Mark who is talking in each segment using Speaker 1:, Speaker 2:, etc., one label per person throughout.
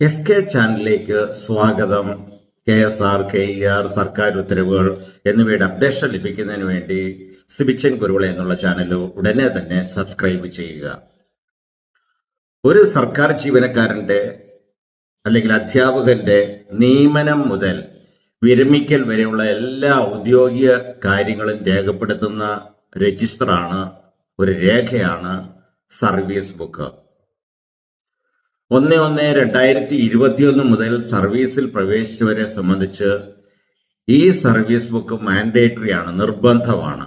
Speaker 1: S K ചാനലിലേക്ക് സ്വാഗതം. K S R K E R സർക്കാർ ഉത്തരവുകൾ എന്നിവയുടെ അപ്ഡേഷൻ ലഭിക്കുന്നതിന് വേണ്ടി സിബിച്ചൻ കുരുവിള എന്നുള്ള ചാനൽ ഉടനെ തന്നെ സബ്സ്ക്രൈബ് ചെയ്യുക. ഒരു സർക്കാർ ജീവനക്കാരന്റെ അല്ലെങ്കിൽ അധ്യാപകന്റെ നിയമനം മുതൽ വിരമിക്കൽ വരെയുള്ള എല്ലാ ഔദ്യോഗിക കാര്യങ്ങളും രേഖപ്പെടുത്തുന്ന രജിസ്റ്ററാണ് ഒരു രേഖയാണ് സർവീസ് ബുക്ക് ഒന്ന് ഒന്ന് രണ്ടായിരത്തി ഇരുപത്തിയൊന്ന് മുതൽ സർവീസിൽ പ്രവേശിച്ചവരെ സംബന്ധിച്ച് ഈ സർവീസ് ബുക്ക് മാൻഡേറ്ററി ആണ് നിർബന്ധമാണ്.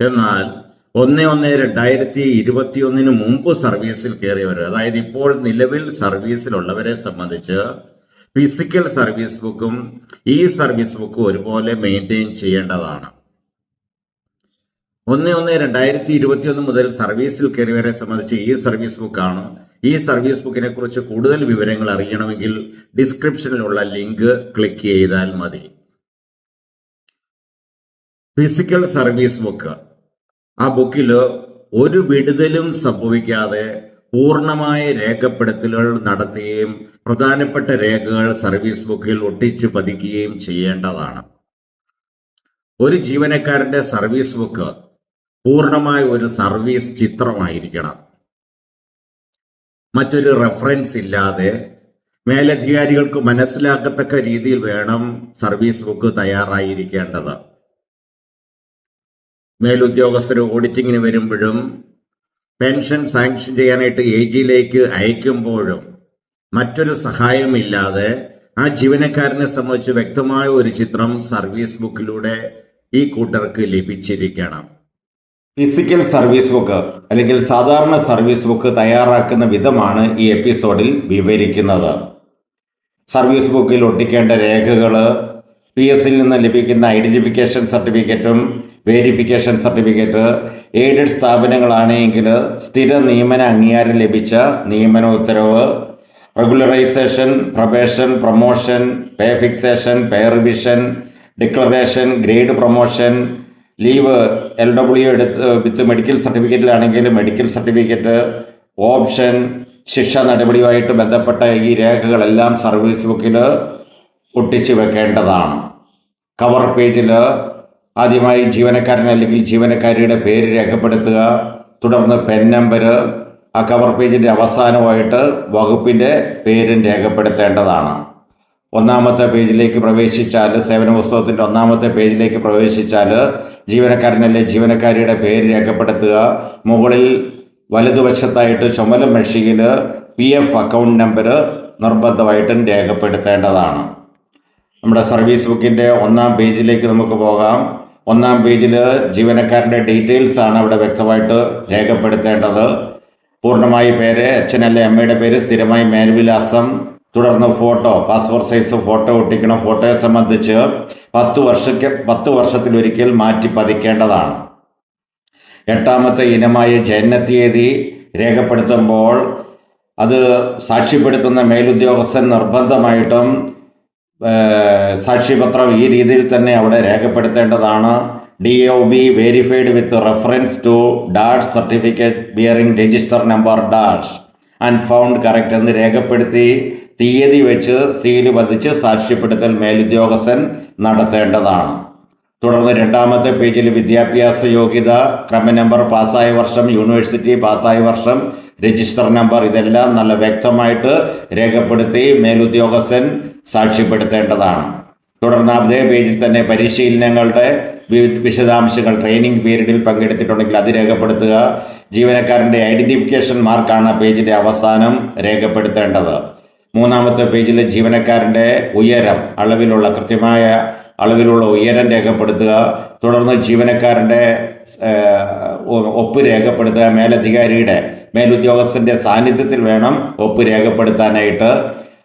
Speaker 1: എന്നാൽ ഒന്ന് ഒന്ന് രണ്ടായിരത്തി ഇരുപത്തിയൊന്നിന് മുമ്പ് സർവീസിൽ കയറിയവർ അതായത് ഇപ്പോൾ നിലവിൽ സർവീസിലുള്ളവരെ സംബന്ധിച്ച് ഫിസിക്കൽ സർവീസ് ബുക്കും ഈ സർവീസ് ബുക്കും ഒരുപോലെ മെയിന്റെയിൻ ചെയ്യേണ്ടതാണ്. ഒന്ന് ഒന്ന് രണ്ടായിരത്തി ഇരുപത്തിയൊന്ന് മുതൽ സർവീസിൽ കയറിയവരെ സംബന്ധിച്ച് ഈ സർവീസ് ബുക്കാണ് ഈ സർവീസ് ബുക്കിനെ കുറിച്ച് കൂടുതൽ വിവരങ്ങൾ അറിയണമെങ്കിൽ ഡിസ്ക്രിപ്ഷനിലുള്ള ലിങ്ക് ക്ലിക്ക് ചെയ്താൽ മതി. ഫിസിക്കൽ സർവീസ് ബുക്ക് ആ ബുക്കിൽ ഒരു വിടുതലും സംഭവിക്കാതെ പൂർണമായ രേഖപ്പെടുത്തലുകൾ നടത്തുകയും പ്രധാനപ്പെട്ട രേഖകൾ സർവീസ് ബുക്കിൽ ഒട്ടിച്ച് പതിക്കുകയും ചെയ്യേണ്ടതാണ്. ഒരു ജീവനക്കാരന്റെ സർവീസ് ബുക്ക് പൂർണമായ ഒരു സർവീസ് ചിത്രമായിരിക്കണം. മറ്റൊരു റെഫറൻസ് ഇല്ലാതെ മേലധികാരികൾക്ക് മനസ്സിലാക്കത്തക്ക രീതിയിൽ വേണം സർവീസ് ബുക്ക് തയ്യാറായിരിക്കേണ്ടത്. മേലുദ്യോഗസ്ഥർ ഓഡിറ്റിങ്ങിന് വരുമ്പോഴും പെൻഷൻ സാങ്ഷൻ ചെയ്യാനായിട്ട് എ ജിയിലേക്ക് അയക്കുമ്പോഴും മറ്റൊരു സഹായമില്ലാതെ ആ ജീവനക്കാരനെ സംബന്ധിച്ച് വ്യക്തമായ ഒരു ചിത്രം സർവീസ് ബുക്കിലൂടെ ഈ കൂട്ടർക്ക് ലഭിച്ചിരിക്കണം. ഫിസിക്കൽ സർവീസ് ബുക്ക് അല്ലെങ്കിൽ സാധാരണ സർവീസ് ബുക്ക് തയ്യാറാക്കുന്ന വിധമാണ് ഈ എപ്പിസോഡിൽ വിവരിക്കുന്നത്. സർവീസ് ബുക്കിൽ ഒട്ടിക്കേണ്ട രേഖകൾ പി എസിൽ നിന്ന് ലഭിക്കുന്ന ഐഡന്റിഫിക്കേഷൻ സർട്ടിഫിക്കറ്റും വേരിഫിക്കേഷൻ സർട്ടിഫിക്കറ്റ് എയ്ഡഡ് സ്ഥാപനങ്ങളാണെങ്കിൽ സ്ഥിര നിയമന അംഗീകാരം ലഭിച്ച നിയമന ഉത്തരവ് regularisation probation promotion pay fixation pay revision declaration grade promotion leave L W എടുത്ത് വിത്ത് മെഡിക്കൽ സർട്ടിഫിക്കറ്റിലാണെങ്കിൽ മെഡിക്കൽ സർട്ടിഫിക്കറ്റ് ഓപ്ഷൻ ശിക്ഷ നടപടിയുമായിട്ട് ബന്ധപ്പെട്ട ഈ രേഖകളെല്ലാം സർവീസ് ബുക്കിൽ ഒട്ടിച്ചു വെക്കേണ്ടതാണ്. കവർ പേജിൽ ആദ്യമായി ജീവനക്കാരൻ അല്ലെങ്കിൽ ജീവനക്കാരിയുടെ പേര് രേഖപ്പെടുത്തുക തുടർന്ന് പെൻ നമ്പർ ആ കവർ പേജിന്റെ അവസാനമായിട്ട് വകുപ്പിന്റെ പേരും രേഖപ്പെടുത്തേണ്ടതാണ്. ഒന്നാമത്തെ പേജിലേക്ക് പ്രവേശിച്ചാൽ സേവന പുസ്തകത്തിന്റെ ഒന്നാമത്തെ പേജിലേക്ക് പ്രവേശിച്ചാൽ ജീവനക്കാരനല്ലേ? ജീവനക്കാരിയുടെ പേര് രേഖപ്പെടുത്തുക. മുകളിൽ വലതുവശത്തായിട്ട് ചുമല മെഷീനിൽ പി എഫ് അക്കൗണ്ട് നമ്പർ നിർബന്ധമായിട്ടും രേഖപ്പെടുത്തേണ്ടതാണ്. നമ്മുടെ സർവീസ് ബുക്കിന്റെ ഒന്നാം പേജിലേക്ക് നമുക്ക് പോകാം. ഒന്നാം പേജിൽ ജീവനക്കാരന്റെ ഡീറ്റെയിൽസ് ആണ് അവിടെ വ്യക്തമായിട്ട് രേഖപ്പെടുത്തേണ്ടത്. പൂർണമായി പേര് അച്ഛനല്ലേ അമ്മയുടെ പേര് സ്ഥിരമായി മേൽവിലാസം തുടർന്ന് ഫോട്ടോ പാസ്പോർട്ട് സൈസ് ഫോട്ടോ ഒട്ടിക്കണം. ഫോട്ടോയെ സംബന്ധിച്ച് പത്ത് വർഷക്ക് പത്ത് വർഷത്തിലൊരിക്കൽ മാറ്റി പതിക്കേണ്ടതാണ്. എട്ടാമത്തെ ഇനമായ ജനനത്തീയതി രേഖപ്പെടുത്തുമ്പോൾ അത് സാക്ഷ്യപ്പെടുത്തുന്ന മേലുദ്യോഗസ്ഥൻ നിർബന്ധമായിട്ടും സാക്ഷ്യപത്രം ഈ രീതിയിൽ തന്നെ അവിടെ രേഖപ്പെടുത്തേണ്ടതാണ്. D O B verified with reference to dash certificate bearing register number dash and found correct എന്ന് രേഖപ്പെടുത്തി തീയതി വെച്ച് സീൽ പതിച്ച് സാക്ഷ്യപ്പെടുത്തൽ മേലുദ്യോഗസ്ഥൻ നടത്തേണ്ടതാണ്. തുടർന്ന് രണ്ടാമത്തെ പേജിൽ വിദ്യാഭ്യാസ യോഗ്യത ക്രമ നമ്പർ പാസ്സായ വർഷം യൂണിവേഴ്സിറ്റി പാസ്സായ വർഷം രജിസ്റ്റർ നമ്പർ ഇതെല്ലാം നല്ല വ്യക്തമായിട്ട് രേഖപ്പെടുത്തി മേലുദ്യോഗസ്ഥൻ സാക്ഷ്യപ്പെടുത്തേണ്ടതാണ്. തുടർന്ന് അതേ പേജിൽ തന്നെ പരിശീലനങ്ങളുടെ വിശദാംശങ്ങൾ ട്രെയിനിങ് പീരീഡിൽ പങ്കെടുത്തിട്ടുണ്ടെങ്കിൽ അത് രേഖപ്പെടുത്തുക. ജീവനക്കാരന്റെ ഐഡന്റിഫിക്കേഷൻ മാർക്കാണ് പേജിന്റെ അവസാനം രേഖപ്പെടുത്തേണ്ടത്. മൂന്നാമത്തെ പേജിൽ ജീവനക്കാരന്റെ ഉയരം അളവിലുള്ള കൃത്യമായ അളവിലുള്ള ഉയരം രേഖപ്പെടുത്തുക തുടർന്ന് ജീവനക്കാരന്റെ ഒപ്പ് രേഖപ്പെടുത്തുക മേലധികാരിയുടെ മേലുദ്യോഗസ്ഥന്റെ സാന്നിധ്യത്തിൽ വേണം ഒപ്പ് രേഖപ്പെടുത്താനായിട്ട്.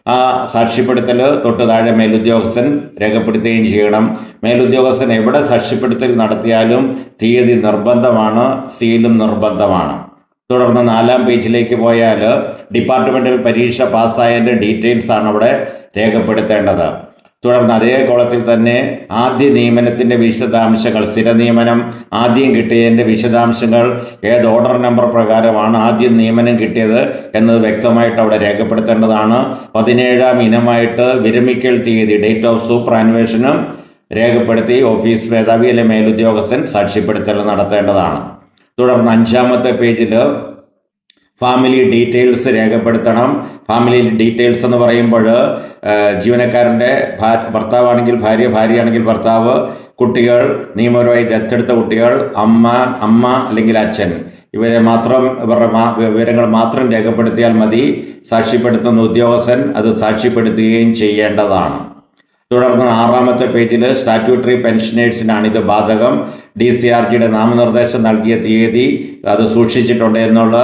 Speaker 1: ആ സാക്ഷ്യപ്പെടുത്തൽ തൊട്ട് താഴെ മേലുദ്യോഗസ്ഥൻ രേഖപ്പെടുത്തുകയും ചെയ്യണം. മേലുദ്യോഗസ്ഥൻ എവിടെ സാക്ഷ്യപ്പെടുത്തൽ നടത്തിയാലും തീയതി നിർബന്ധമാണ് സീലും നിർബന്ധമാണ്. തുടർന്ന് നാലാം പേജിലേക്ക് പോയാൽ ഡിപ്പാർട്ട്മെന്റൽ പരീക്ഷ പാസ്സായതിന്റെ ഡീറ്റെയിൽസ് ആണ് അവിടെ രേഖപ്പെടുത്തേണ്ടത്. തുടർന്ന് അതേ കോളത്തിൽ തന്നെ ആദ്യ നിയമനത്തിന്റെ വിശദാംശങ്ങൾ സ്ഥിര നിയമനം ആദ്യം കിട്ടിയതിന്റെ വിശദാംശങ്ങൾ ഏത് ഓർഡർ നമ്പർ പ്രകാരമാണ് ആദ്യം നിയമനം കിട്ടിയത് എന്നത് വ്യക്തമായിട്ട് അവിടെ രേഖപ്പെടുത്തേണ്ടതാണ്. പതിനേഴാം ഇനമായിട്ട് വിരമിക്കൽ തീയതി ഡേറ്റ് ഓഫ് സൂപ്പർ അന്വേഷണം രേഖപ്പെടുത്തി ഓഫീസ് മേധാവി അല്ലെ മേലുദ്യോഗസ്ഥൻ സാക്ഷ്യപ്പെടുത്തൽ നടത്തേണ്ടതാണ്. തുടർന്ന് അഞ്ചാമത്തെ പേജിൽ ഫാമിലി ഡീറ്റെയിൽസ് രേഖപ്പെടുത്തണം. ഫാമിലി ഡീറ്റെയിൽസ് എന്ന് പറയുമ്പോൾ ജീവനക്കാരന്റെ ഭർത്താവാണെങ്കിൽ ഭാര്യ ഭാര്യയാണെങ്കിൽ ഭർത്താവ് കുട്ടികൾ നിയമപരമായി ദത്തെടുത്ത കുട്ടികൾ അമ്മ അമ്മ അല്ലെങ്കിൽ അച്ഛൻ. ഇവരെ മാത്രം ഇവരുടെ വിവരങ്ങൾ മാത്രം രേഖപ്പെടുത്തിയാൽ മതി. സാക്ഷ്യപ്പെടുത്തുന്ന ഉദ്യോഗസ്ഥൻ അത് സാക്ഷ്യപ്പെടുത്തുകയും ചെയ്യേണ്ടതാണ്. തുടർന്ന് ആറാമത്തെ പേജിൽ സ്റ്റാറ്റ്യൂട്ടറി പെൻഷനേഴ്സിനാണ് ഇത് ബാധകം. ഡി സി ആർ ജിയുടെ നാമനിർദ്ദേശം നൽകിയ തീയതി അത് സൂക്ഷിച്ചിട്ടുണ്ട് എന്നുള്ള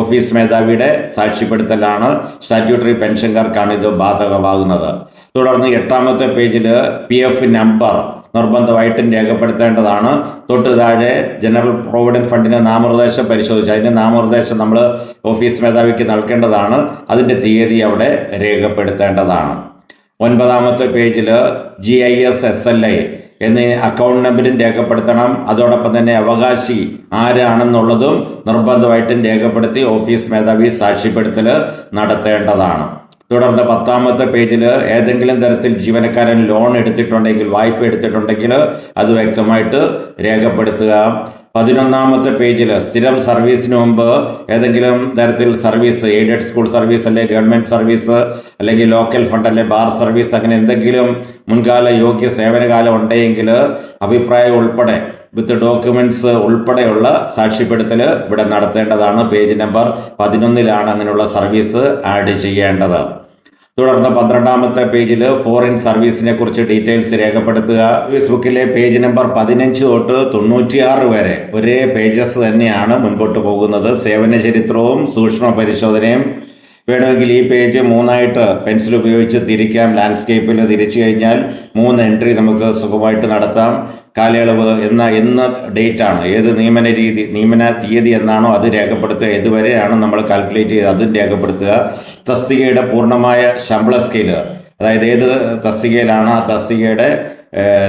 Speaker 1: ഓഫീസ് മേധാവിയുടെ സാക്ഷ്യപ്പെടുത്തലാണ് സ്റ്റാറ്റ്യൂട്ടറി പെൻഷൻകാർക്കാണ് ഇത് ബാധകമാകുന്നത്. തുടർന്ന് എട്ടാമത്തെ പേജിൽ പി എഫ് നമ്പർ നിർബന്ധമായിട്ടും രേഖപ്പെടുത്തേണ്ടതാണ്. തൊട്ട് താഴെ ജനറൽ പ്രൊവിഡന്റ് ഫണ്ടിന്റെ നാമനിർദ്ദേശം പരിശോധിച്ച് അതിന്റെ നാമനിർദ്ദേശം നമ്മൾ ഓഫീസ് മേധാവിക്ക് നൽകേണ്ടതാണ്. അതിന്റെ തീയതി അവിടെ രേഖപ്പെടുത്തേണ്ടതാണ്. ഒൻപതാമത്തെ പേജിൽ G I S S L I എന്നീ അക്കൗണ്ട് നമ്പരും രേഖപ്പെടുത്തണം. അതോടൊപ്പം തന്നെ അവകാശി ആരാണെന്നുള്ളതും നിർബന്ധമായിട്ടും രേഖപ്പെടുത്തി ഓഫീസ് മേധാവി സാക്ഷ്യപ്പെടുത്തൽ നടത്തേണ്ടതാണ്. തുടർന്ന് പത്താമത്തെ പേജിൽ ഏതെങ്കിലും തരത്തിൽ ജീവനക്കാരൻ ലോൺ എടുത്തിട്ടുണ്ടെങ്കിൽ വായ്പ എടുത്തിട്ടുണ്ടെങ്കിൽ അത് വ്യക്തമായിട്ട് രേഖപ്പെടുത്തുക. പതിനൊന്നാമത്തെ പേജിൽ സ്ഥിരം സർവീസിന് മുമ്പ് ഏതെങ്കിലും തരത്തിൽ സർവീസ് എയ്ഡഡ് സ്കൂൾ സർവീസ് അല്ലെങ്കിൽ ഗവൺമെന്റ് സർവീസ് അല്ലെങ്കിൽ ലോക്കൽ ഫണ്ട് അല്ലെങ്കിൽ ബാർ സർവീസ് അങ്ങനെ എന്തെങ്കിലും മുൻകാല യോഗ്യ സേവനകാലം ഉണ്ടെങ്കിൽ അഭിപ്രായം ഉൾപ്പെടെ വിത്ത് ഡോക്യുമെന്റ്സ് ഉൾപ്പെടെയുള്ള സാക്ഷ്യപ്പെടുത്തൽ ഇവിടെ നടത്തേണ്ടതാണ്. പേജ് നമ്പർ പതിനൊന്നിലാണ് അങ്ങനെയുള്ള സർവീസ് ആഡ് ചെയ്യേണ്ടത്. തുടർന്ന് പന്ത്രണ്ടാമത്തെ പേജിൽ ഫോറിൻ സർവീസിനെ കുറിച്ച് ഡീറ്റെയിൽസ് രേഖപ്പെടുത്തുക. ഫേസ്ബുക്കിലെ പേജ് നമ്പർ പതിനഞ്ച് തൊട്ട് തൊണ്ണൂറ്റിയാറ് വരെ ഒരേ പേജസ് തന്നെയാണ് മുൻപോട്ട് പോകുന്നത്. സേവന ചരിത്രവും സൂക്ഷ്മ പരിശോധനയും വേണമെങ്കിൽ ഈ പേജ് മൂന്നായിട്ട് പെൻസിൽ ഉപയോഗിച്ച് തിരിക്കാം. ലാൻഡ്സ്കേപ്പിൽ തിരിച്ചു കഴിഞ്ഞാൽ മൂന്ന് എൻട്രി നമുക്ക് സുഖമായിട്ട് നടത്താം. കാലയളവ് എന്ന എന്ന ഡേറ്റ് ആണ് ഏത് നിയമന രീതി നിയമന തീയതി എന്നാണോ അത് രേഖപ്പെടുത്തുക. ഇതുവരെയാണ് നമ്മൾ കാൽക്കുലേറ്റ് ചെയ്ത് അതും രേഖപ്പെടുത്തുക. തസ്തികയുടെ പൂർണമായ ശമ്പള സ്കെയിൽ അതായത് ഏത് തസ്തികയിലാണ് ആ തസ്തികയുടെ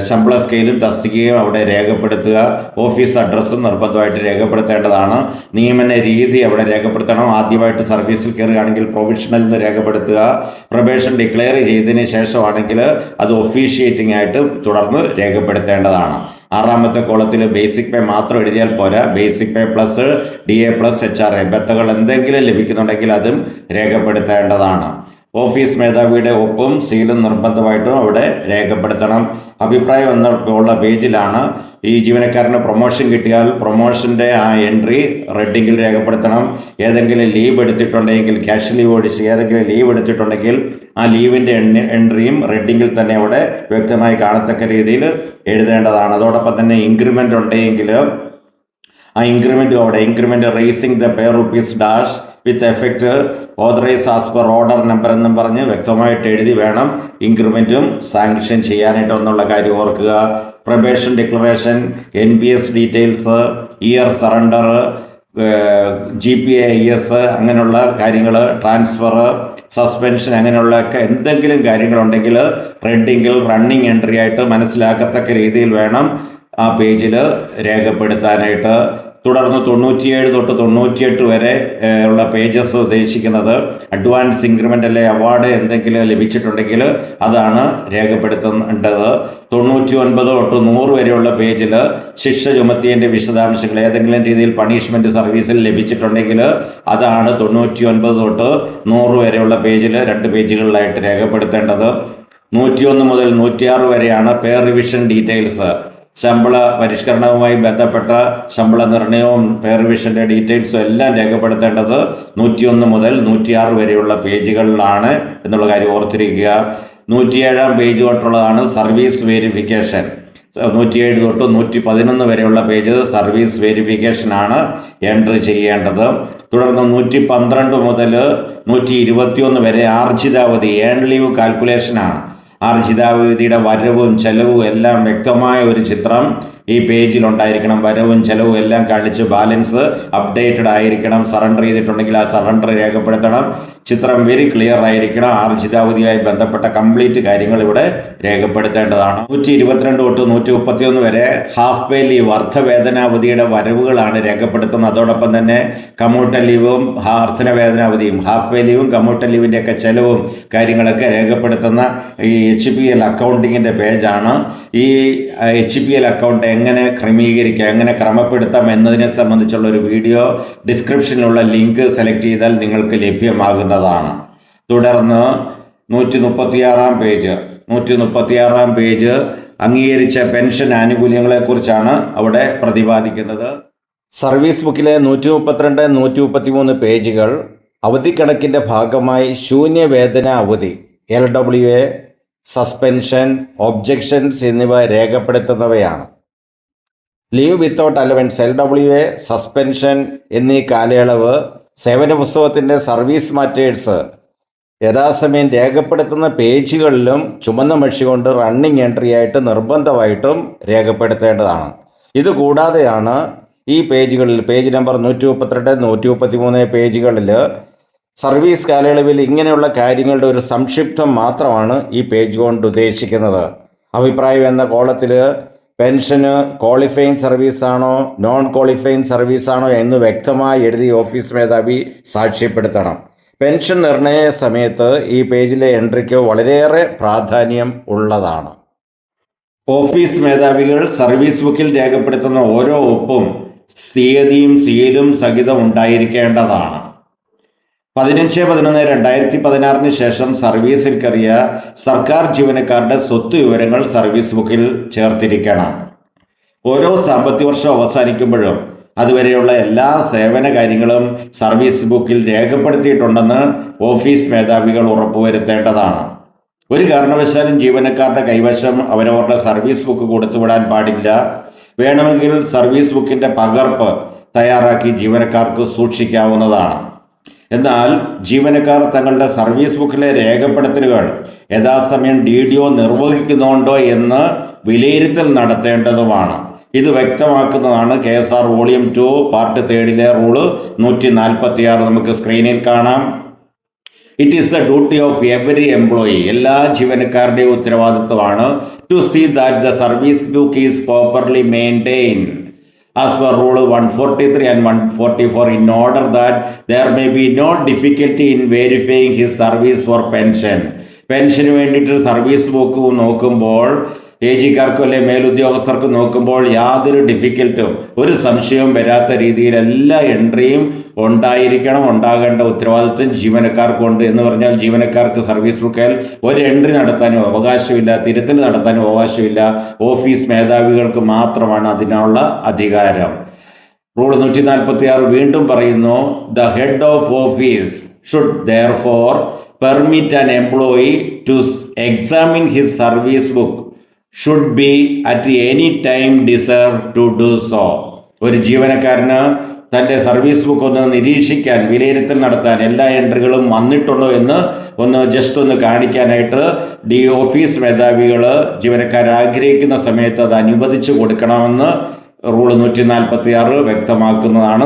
Speaker 1: ശമ്പള സ്കെയിലും തസ്തികയും അവിടെ രേഖപ്പെടുത്തുക. ഓഫീസ് അഡ്രസ്സും നിർബന്ധമായിട്ട് രേഖപ്പെടുത്തേണ്ടതാണ്. നിയമന രീതി അവിടെ രേഖപ്പെടുത്തണം. ആദ്യമായിട്ട് സർവീസിൽ കയറുകയാണെങ്കിൽ പ്രൊവിഷണൽ എന്ന് രേഖപ്പെടുത്തുക. പ്രൊബേഷൻ ഡിക്ലെയർ ചെയ്തതിന് ശേഷമാണെങ്കിൽ അത് ഒഫീഷ്യേറ്റിംഗ് ആയിട്ട് തുടർന്ന് രേഖപ്പെടുത്തേണ്ടതാണ്. ആറാമത്തെ കോളത്തിൽ ബേസിക് പേ മാത്രം എഴുതിയാൽ പോരാ. Basic pay plus D A plus H R A ബത്തകൾ എന്തെങ്കിലും ലഭിക്കുന്നുണ്ടെങ്കിൽ അതും രേഖപ്പെടുത്തേണ്ടതാണ്. ഓഫീസ് മേധാവിയുടെ ഒപ്പും സീലും നിർബന്ധമായിട്ടും അവിടെ രേഖപ്പെടുത്തണം. അഭിപ്രായം എന്ന ഉള്ള പേജിലാണ് ഈ ജീവനക്കാരന് പ്രൊമോഷൻ കിട്ടിയാൽ പ്രൊമോഷന്റെ ആ എൻട്രി റെഡിങ്ങിൽ രേഖപ്പെടുത്തണം. ഏതെങ്കിലും ലീവ് എടുത്തിട്ടുണ്ടെങ്കിൽ ക്യാഷ് ലീവ് ഒഴിച്ച് ഏതെങ്കിലും ലീവ് എടുത്തിട്ടുണ്ടെങ്കിൽ ആ ലീവിന്റെ എണ്ണ എൻട്രിയും റെഡിങ്ങിൽ തന്നെ അവിടെ വ്യക്തമായി കാണത്തക്ക രീതിയിൽ എഴുതേണ്ടതാണ്. അതോടൊപ്പം തന്നെ ഇൻക്രിമെന്റ് ഉണ്ടെങ്കിൽ ആ ഇൻക്രിമെന്റും അവിടെ increment raising the pay rupees dash with effect authorise as per order number എന്നും പറഞ്ഞ് വ്യക്തമായിട്ട് എഴുതി വേണം ഇൻക്രിമെന്റും സാങ്ഷൻ ചെയ്യാനായിട്ട് എന്നുള്ള കാര്യം ഓർക്കുക. Probation declaration N P S details year surrender G P A S അങ്ങനെയുള്ള കാര്യങ്ങൾ ട്രാൻസ്ഫർ സസ്പെൻഷൻ അങ്ങനെയുള്ളതൊക്കെ എന്തെങ്കിലും കാര്യങ്ങളുണ്ടെങ്കിൽ റെഡിങ്ങിൽ റണ്ണിങ് എൻട്രി ആയിട്ട് മനസ്സിലാക്കത്തക്ക രീതിയിൽ വേണം ആ പേജിൽ രേഖപ്പെടുത്താനായിട്ട്. തുടർന്ന് തൊണ്ണൂറ്റിയേഴ് തൊട്ട് തൊണ്ണൂറ്റിയെട്ട് വരെ ഉള്ള പേജസ് ഉദ്ദേശിക്കുന്നത് അഡ്വാൻസ് ഇൻക്രിമെന്റ് അല്ലെ അവാർഡ് എന്തെങ്കിലും ലഭിച്ചിട്ടുണ്ടെങ്കിൽ അതാണ് രേഖപ്പെടുത്തേണ്ടത്. തൊണ്ണൂറ്റി ഒൻപത് തൊട്ട് നൂറ് വരെയുള്ള പേജിൽ ശിക്ഷ ചുമത്തിയതിന്റെ വിശദാംശങ്ങൾ ഏതെങ്കിലും രീതിയിൽ പണിഷ്മെന്റ് സർവീസിൽ ലഭിച്ചിട്ടുണ്ടെങ്കിൽ അതാണ് തൊണ്ണൂറ്റി ഒൻപത് തൊട്ട് നൂറ് വരെയുള്ള പേജിൽ രണ്ട് പേജുകളിലായിട്ട് രേഖപ്പെടുത്തേണ്ടത്. നൂറ്റിയൊന്ന് മുതൽ നൂറ്റിയാറ് വരെയാണ് പേ റിവിഷൻ ഡീറ്റെയിൽസ് ശമ്പള പരിഷ്കരണവുമായി ബന്ധപ്പെട്ട ശമ്പള നിർണയവും പേ റിവിഷന്റെ ഡീറ്റെയിൽസും എല്ലാം രേഖപ്പെടുത്തേണ്ടത് നൂറ്റിയൊന്ന് മുതൽ നൂറ്റിയാറ് വരെയുള്ള പേജുകളിലാണ് എന്നുള്ള കാര്യം ഓർത്തിരിക്കുക. നൂറ്റിയേഴാം പേജ് തൊട്ടുള്ളതാണ് സർവീസ് വെരിഫിക്കേഷൻ നൂറ്റിയേഴ് തൊട്ട് നൂറ്റി പതിനൊന്ന് വരെയുള്ള പേജ് സർവീസ് വെരിഫിക്കേഷനാണ് എൻട്രി ചെയ്യേണ്ടത്. തുടർന്ന് നൂറ്റി പന്ത്രണ്ട് മുതൽ നൂറ്റി ഇരുപത്തിയൊന്ന് വരെ ആർജിതാവധി ഏൺ ലീവ് കാൽക്കുലേഷനാണ് ആർജിതാവധിയുടെ വരവും ചെലവും എല്ലാം വ്യക്തമായ ഒരു ചിത്രം. ഈ പേജിൽ ഉണ്ടായിരിക്കണം വരവും ചെലവും എല്ലാം കാണിച്ച് ബാലൻസ് അപ്ഡേറ്റഡ് ആയിരിക്കണം. സറണ്ടർ ചെയ്തിട്ടുണ്ടെങ്കിൽ ആ സറണ്ടർ രേഖപ്പെടുത്തണം. ചിത്രം വെരി ക്ലിയർ ആയിരിക്കണം. ആർജിതാവധിയായി ബന്ധപ്പെട്ട കംപ്ലീറ്റ് കാര്യങ്ങൾ ഇവിടെ രേഖപ്പെടുത്തേണ്ടതാണ്. നൂറ്റി ഇരുപത്തിരണ്ട് തൊട്ട് നൂറ്റി മുപ്പത്തിയൊന്ന് വരെ ഹാഫ് പേ ലീവ് അർദ്ധവേതനാവധിയുടെ വരവുകളാണ് രേഖപ്പെടുത്തുന്നത്. അതോടൊപ്പം തന്നെ കമ്മൂട്ട ലീവും അർത്ഥവേദനാവധിയും ഹാഫ് പേ ലീവും കമ്മൂട്ട ലീവിന്റെ ഒക്കെ ചെലവും കാര്യങ്ങളൊക്കെ രേഖപ്പെടുത്തുന്ന ഈ എച്ച് പി എൽ അക്കൗണ്ടിങ്ങിന്റെ പേജാണ് ഈ എച്ച് പി എൽ അക്കൗണ്ട് എങ്ങനെ ക്രമീകരിക്കാം എങ്ങനെ ക്രമപ്പെടുത്താം എന്നതിനെ സംബന്ധിച്ചുള്ള ഒരു വീഡിയോ ഡിസ്ക്രിപ്ഷനിലുള്ള ലിങ്ക് സെലക്ട് ചെയ്താൽ നിങ്ങൾക്ക് ലഭ്യമാകുന്നതാണ് തുടർന്ന് നൂറ്റി മുപ്പത്തിയാറാം പേജ്. നൂറ്റി മുപ്പത്തിയാറാം പേജ് അംഗീകരിച്ച പെൻഷൻ ആനുകൂല്യങ്ങളെക്കുറിച്ചാണ് അവിടെ പ്രതിപാദിക്കുന്നത്. സർവീസ് ബുക്കിലെ നൂറ്റി മുപ്പത്തിരണ്ട് നൂറ്റി മുപ്പത്തിമൂന്ന് പേജുകൾ അവധിക്കണക്കിന്റെ ഭാഗമായി ശൂന്യവേതന അവധി L W A suspension objections എന്നിവ രേഖപ്പെടുത്തുന്നവയാണ്. Leave without allowance L W A suspension എന്നീ കാലയളവ് സേവന പുസ്തകത്തിന്റെ സർവീസ് മാറ്റേഴ്സ് യഥാസമയം രേഖപ്പെടുത്തുന്ന പേജുകളിലും ചുമന്ന മഷി കൊണ്ട് റണ്ണിങ് എൻട്രി ആയിട്ട് നിർബന്ധമായിട്ടും രേഖപ്പെടുത്തേണ്ടതാണ്. ഇത് കൂടാതെയാണ് ഈ പേജുകളിൽ പേജ് നമ്പർ നൂറ്റി മുപ്പത്തിരണ്ട് നൂറ്റി മുപ്പത്തി മൂന്ന് പേജുകളിൽ സർവീസ് കാലയളവിൽ ഇങ്ങനെയുള്ള കാര്യങ്ങളുടെ ഒരു സംക്ഷിപ്തം മാത്രമാണ് ഈ പേജ് കൊണ്ട് ഉദ്ദേശിക്കുന്നത്. അഭിപ്രായം എന്ന കോളത്തിൽ പെൻഷന് ക്വാളിഫയിങ് സർവീസാണോ നോൺ ക്വാളിഫയിങ് സർവീസാണോ എന്ന് വ്യക്തമായി എഴുതി ഓഫീസ് മേധാവി സാക്ഷ്യപ്പെടുത്തണം. പെൻഷൻ നിർണയ സമയത്ത് ഈ പേജിലെ എൻട്രിക്ക് വളരെയേറെ പ്രാധാന്യം ഉള്ളതാണ്. ഓഫീസ് മേധാവികൾ സർവീസ് ബുക്കിൽ രേഖപ്പെടുത്തുന്ന ഓരോ ഒപ്പും തീയതിയും സീലും സഹിതം ഉണ്ടായിരിക്കേണ്ടതാണ്. പതിനഞ്ച് പതിനൊന്ന് രണ്ടായിരത്തി പതിനാറിന് ശേഷം സർവീസിൽ കയറിയ സർക്കാർ ജീവനക്കാരുടെ സ്വത്ത് വിവരങ്ങൾ സർവീസ് ബുക്കിൽ ചേർത്തിരിക്കണം. ഓരോ സാമ്പത്തിക വർഷം അവസാനിക്കുമ്പോഴും അതുവരെയുള്ള എല്ലാ സേവന കാര്യങ്ങളും സർവീസ് ബുക്കിൽ രേഖപ്പെടുത്തിയിട്ടുണ്ടെന്ന് ഓഫീസ് മേധാവികൾ ഉറപ്പുവരുത്തേണ്ടതാണ്. ഒരു കാരണവശാലും ജീവനക്കാരുടെ കൈവശം അവരവരുടെ സർവീസ് ബുക്ക് കൊടുത്തുവിടാൻ പാടില്ല. വേണമെങ്കിൽ സർവീസ് ബുക്കിന്റെ പകർപ്പ് തയ്യാറാക്കി ജീവനക്കാർക്ക് സൂക്ഷിക്കാവുന്നതാണ്. എന്നാൽ ജീവനക്കാർ തങ്ങളുടെ സർവീസ് ബുക്കിലെ രേഖപ്പെടുത്തലുകൾ യഥാസമയം ഡി ഡി ഒ നിർവഹിക്കുന്നുണ്ടോ എന്ന് വിലയിരുത്തൽ നടത്തേണ്ടതുമാണ്. ഇത് വ്യക്തമാക്കുന്നതാണ് K S R volume two part തേർഡിലെ rule നൂറ്റി നാൽപ്പത്തി ആറ് നമുക്ക് സ്ക്രീനിൽ കാണാം. It is the duty of every employee എല്ലാ ജീവനക്കാരുടെയും ഉത്തരവാദിത്വമാണ് to see that the service book is properly maintain forty three and one forty four in order that there may be no difficulty in verifying his service for pension പെൻഷന് വേണ്ടിയിട്ട് service book നോക്കുമ്പോൾ A ജിക്കാർക്കും അല്ലെ മേലുദ്യോഗസ്ഥർക്കും നോക്കുമ്പോൾ യാതൊരു ഡിഫിക്കൽട്ടും ഒരു സംശയവും വരാത്ത രീതിയിൽ എല്ലാ എൻട്രിയും ഉണ്ടായിരിക്കണം ഉണ്ടാകേണ്ട ഉത്തരവാദിത്വം ജീവനക്കാർക്കുണ്ട് എന്ന് പറഞ്ഞാൽ ജീവനക്കാർക്ക് സർവീസ് ബുക്കിൽ ഒരു എൻട്രി നടത്താനും അവകാശമില്ല തിരുത്തൽ നടത്താനും അവകാശമില്ല ഓഫീസ് മേധാവികൾക്ക് മാത്രമാണ് അതിനുള്ള അധികാരം. റൂൾ നൂറ്റി നാൽപ്പത്തി ആറ് വീണ്ടും പറയുന്നു the head of office should therefore permit an employee to examine his service book should be at any time desire to do so ഒരു ജീവനക്കാരന് തന്റെ സർവീസ് ബുക്ക് ഒന്ന് നിരീക്ഷിക്കാൻ വിലയിരുത്തൽ നടത്താൻ എല്ലാ എൻട്രികളും വന്നിട്ടുണ്ടോ എന്ന് ഒന്ന് ജസ്റ്റ് ഒന്ന് കാണിക്കാനായിട്ട് ഡി ഓഫീസ് മേധാവികൾ ജീവനക്കാർ ആഗ്രഹിക്കുന്ന സമയത്ത് അത് അനുവദിച്ചു കൊടുക്കണമെന്ന് റൂൾ നൂറ്റി നാൽപ്പത്തി ആറ് വ്യക്തമാക്കുന്നതാണ്.